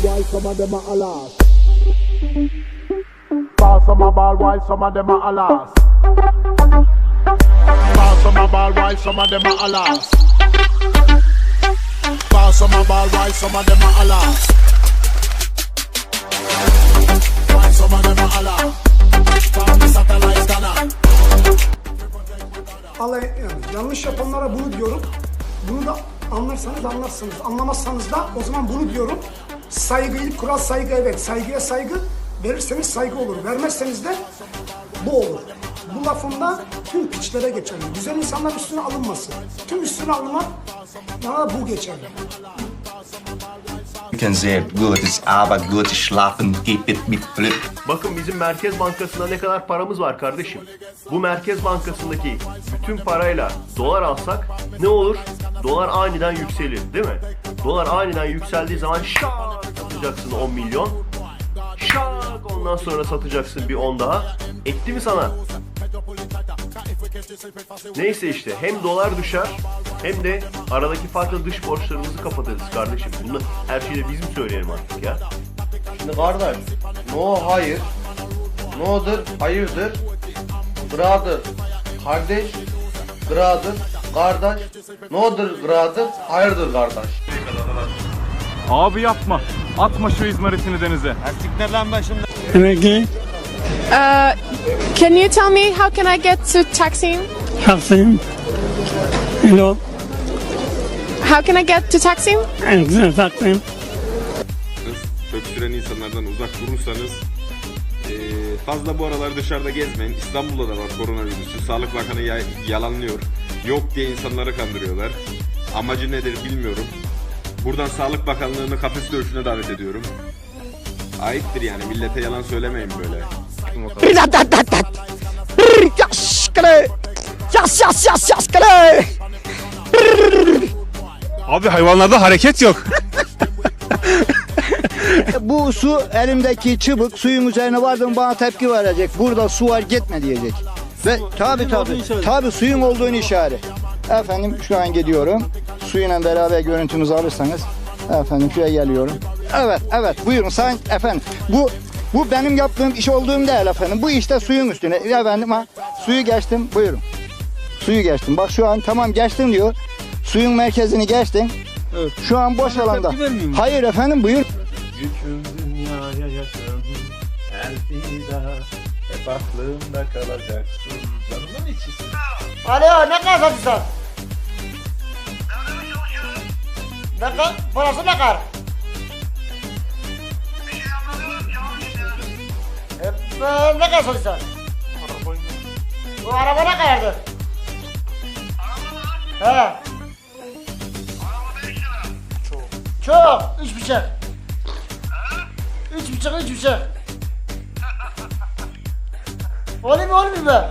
ball while some of them are alas. Pass some a ball while some of them are alas. Pass some a ball while some of them are alas. Pass some a ball while some of them are alas. While some of them are alas. From the satellite scanner. alay, yanlış yapanlara bunu diyorum. Bunu da anlarsanız anlarsınız. Anlamazsanız da o zaman bunu diyorum. Saygı, kural saygı evet. Saygıya saygı. Verirseniz saygı olur. Vermezseniz de bu olur. Bu lafımda tüm piçlere geçerli. Güzel insanlar üstüne alınmasın. Tüm üstüne alınmak bana da bu geçerli. You can say gutes aber gutes Schlafen gibt es mit Glück. Bakın bizim Merkez Bankası'nda ne kadar paramız var kardeşim. Bu Merkez Bankası'ndaki bütün parayla dolar alsak ne olur? Dolar aniden yükselir değil mi? Dolar aniden yükseldiği zaman şak satacaksın 10 milyon. Şak ondan sonra satacaksın bir 10 daha. Etti mi sana? Neyse işte hem dolar düşer hem de aradaki farklı dış borçlarımızı kapatırız kardeşim. Bunu her şeyde biz mi söyleyelim artık ya? Şimdi kardeş, no hayır, no'dur hayırdır, brother kardeş, gradır kardeş, no'dur gradır hayırdır kardeş. Abi yapma. Atma şu izmaritini denize. Uh, can you tell me how can I get to Taksim? Taksim. Hello. How can I get to Taksim? Taksim. öksüren insanlardan uzak durursanız fazla bu aralar dışarıda gezmeyin. İstanbul'da da var koronavirüsü. Sağlık Bakanı ya- yalanlıyor. Yok diye insanları kandırıyorlar. Amacı nedir bilmiyorum. Buradan Sağlık Bakanlığı'nı kafes dövüşüne davet ediyorum. Ayıptır yani millete yalan söylemeyin böyle. Abi hayvanlarda hareket yok. Bu su elimdeki çıbık suyun üzerine vardım bana tepki verecek. Burada su var gitme diyecek. Ve tabi tabi tabi suyun olduğunu işaret. Efendim şu an gidiyorum. Suyla beraber görüntümüzü alırsanız efendim şuraya geliyorum. Evet evet buyurun sayın efendim. Bu bu benim yaptığım iş olduğum değil efendim. Bu işte suyun üstüne. Efendim ha suyu geçtim buyurun. Suyu geçtim. Bak şu an tamam geçtim diyor. Suyun merkezini geçtim. Şu an boş alanda. Hayır efendim buyur. Yüküm dünyaya yakın Elvida Hep aklımda kalacaksın Canımın içisin Alo ne kadar satıyorsun? Ne kadar? Parası ne kadar? Hep e, ne kadar satıyorsun? Bu araba ne kadardı? He. Çok. Çok. Üç bıçak. Üç bıçak, üç bıçak. Olayım mı olmayayım mı?